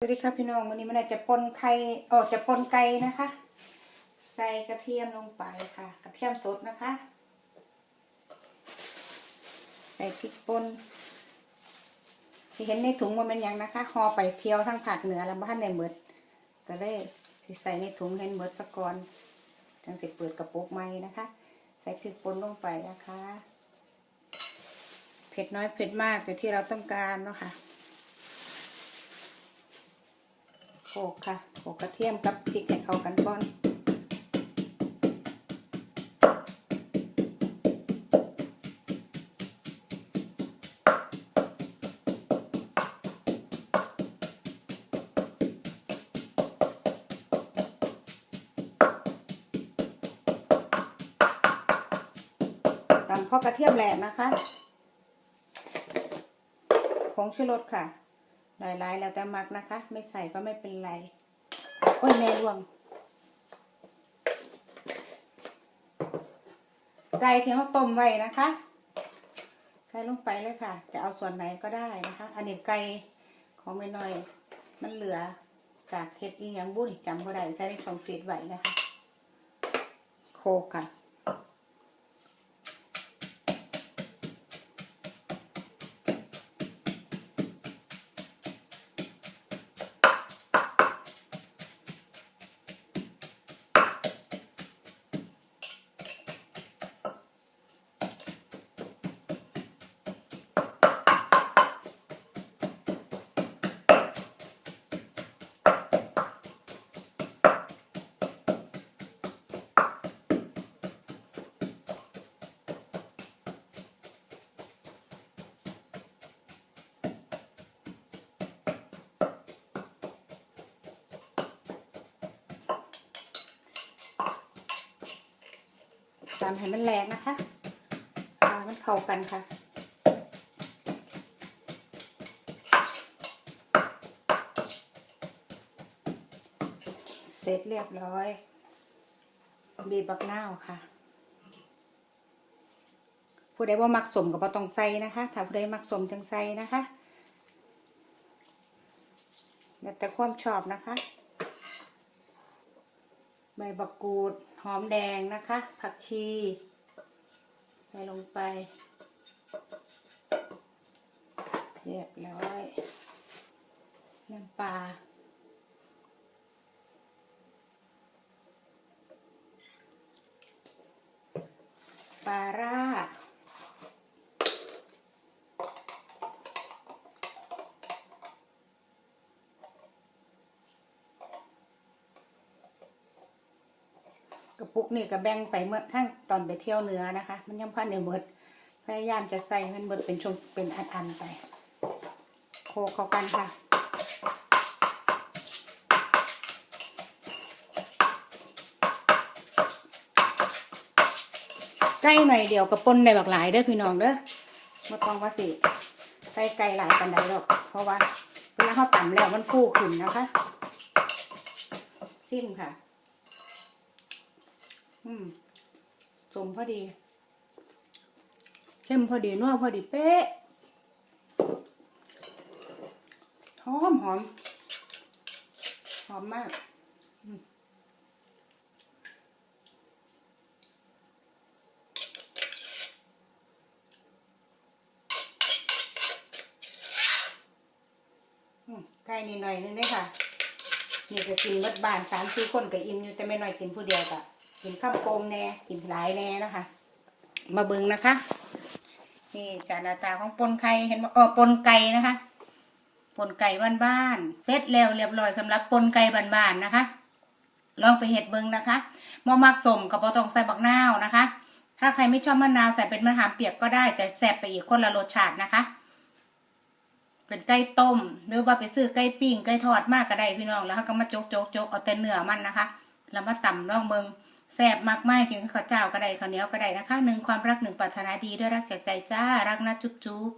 สวัสดีครับพี่น้องวันนี้มันจะปนไข่ออกจะปนไก่นะคะ ใส่กระเทียมลงไปค่ะ กระเทียมสดนะคะ ใส่พริกป่นที่เห็นในถุงมันเป็นอย่างนะคะห่อไปเที่ยวทั้งผักเหนือแล้วบ้านในเมืดก็เลยสิใส่ในถุงให้เมืดสะกอนจังสิเปิดกระปุกใหม่นะคะ ใส่พริกป่นลงไปนะคะ เผ็ดน้อยเผ็ดมากอยู่ที่เราต้องการเนาะค่ะ โขกค่ะโขกกระเทียมกับพริกให้เข้ากันก่อนตำพอกระเทียมแหลมนะคะผงชูรสค่ะ หลายๆแล้วแต่มักนะคะ ไม่ใส่ก็ไม่เป็นไร โอ้ยแม่รวง ไก่ที่เขาต้มไว้นะคะ ใส่ลงไปเลยค่ะ จะเอาส่วนไหนก็ได้นะคะ อันนี้ไก่ของแม่น้อย มันเหลือจากเห็ดอีหยังบุ้นจำก็ได้ใส่ในช่องฟีดไว้นะคะ โคกค่ะามให้มันแรงนะคะเอาให้มันเข้ากันค่ะเสร็จเรียบร้อย บีบบักนาวค่ะ ผู้ใดว่ามักสมก็บ่ต้องใส่นะคะ ถ้าผู้ใดมักสมจังใส่นะคะ แต่ความชอบนะคะ ใบบักกูด หอมแดงนะคะ ผักชี ใส่ลงไปเรียบร้อยน้ำปลาปลาร่า กระปุกนี่ก็แบ่งไปเมื่อทั้งตอนไปเที่ยวเหนือนะคะ มันยังพันในเบิดพยายามจะใส่ให้มันเบิดเป็นชงเป็นอันๆไป โคเข้ากันค่ะไก่หน่อยเดียวกับปนในบักหลายเด้อพี่น้องเด้อมาต้องว่าสิใส่ไก่หลายกันได้หรอก เพราะว่าเวลาเขาต่ำแล้วมันฟูขึ้นนะคะ ซิมค่ะ อืมสมพอดีเข้มพอดีนัวพอดีเป๊ะหอมหอมหอมมากอืมอืมไก่นิดหน่อยนึงได้ค่ะ นี่ก็กินวัดบานสามสี่คนก็อิ่มอยู่แต่ไม่น้อยกินผู้เดียวก็ กินข้าวโปงแน่กินหลายแน่นะคะ มาเบิงนะคะ นี่จานหน้าตาของปนไข่เห็นบ่เออปนไก่นะคะปนไก่บ้านๆเสร็จแล้วเรียบร้อยสำหรับปนไก่บ้านๆนะคะ ลองไปเห็ดเบิงนะคะมอมักสมกับปอตองใส่บักนาวนะคะ ถ้าใครไม่ชอบมะนาวใส่เป็นมะขามเปียกก็ได้จะแซ่บไปอีกคนละรสชาตินะคะเป็นไก่ต้ม หรือว่าไปซื้อไก่ปิ้งไก่ทอดมากก็ได้พี่น้องแล้วเขาก็มาโจกโจกโจกเอาแต่เนื้อมันนะคะ แล้วมาตำลองเบิง แสบมากไม่กินข้าวเจ้าก็ได้ข้าวเหนียวก็ได้นะคะหนึ่งความรักหนึ่งปรารถนาดีด้วยรักจากใจจ้ารักนะจุ๊บจุ๊บ